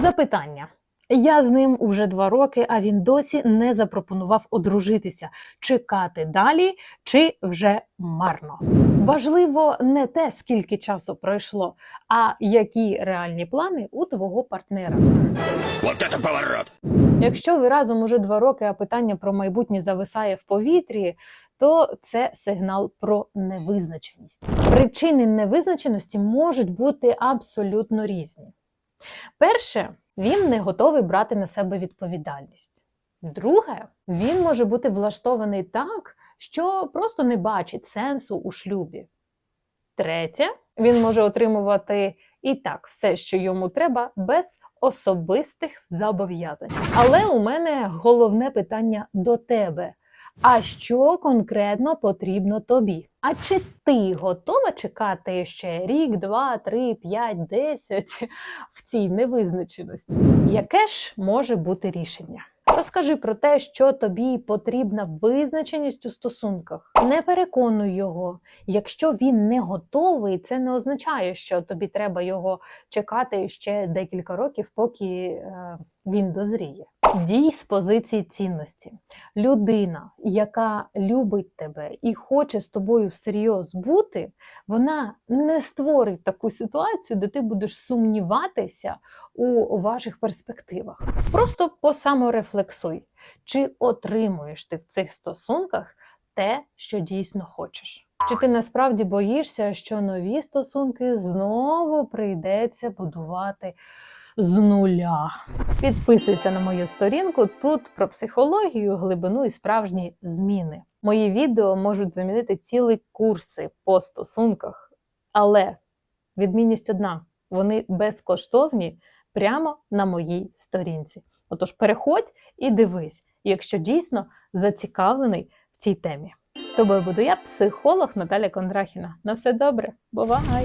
Запитання. Я з ним уже два роки, а він досі не запропонував одружитися. Чекати далі чи вже марно. Важливо не те, скільки часу пройшло, а які реальні плани у твого партнера. Вот это поворот! Якщо ви разом уже два роки, а питання про майбутнє зависає в повітрі, то це сигнал про невизначеність. Причини невизначеності можуть бути абсолютно різні. Перше, він не готовий брати на себе відповідальність. Друге, він може бути влаштований так, що просто не бачить сенсу у шлюбі. Третє, він може отримувати і так все, що йому треба, без особистих зобов'язань. Але у мене головне питання до тебе. А що конкретно потрібно тобі? А чи ти готова чекати ще рік, два, три, п'ять, десять в цій невизначеності? Яке ж може бути рішення? Розкажи про те, що тобі потрібна визначеність у стосунках. Не переконуй його. Якщо він не готовий, це не означає, що тобі треба його чекати ще декілька років, поки е, він дозріє. Дій з позиції цінності. Людина, яка любить тебе і хоче з тобою всерйоз бути, вона не створить таку ситуацію, де ти будеш сумніватися у ваших перспективах. Просто посаморефлексуй, чи отримуєш ти в цих стосунках те, що дійсно хочеш. Чи ти насправді боїшся, що нові стосунки знову прийдеться будувати з нуля? Підписуйся на мою сторінку тут про психологію, глибину і справжні зміни. Мої відео можуть замінити цілі курси по стосунках, але відмінність одна: вони безкоштовні прямо на моїй сторінці. Отож, переходь і дивись, якщо дійсно зацікавлений в цій темі. З тобою буду я, психолог Наталя Кондрахіна. На все добре, бувай!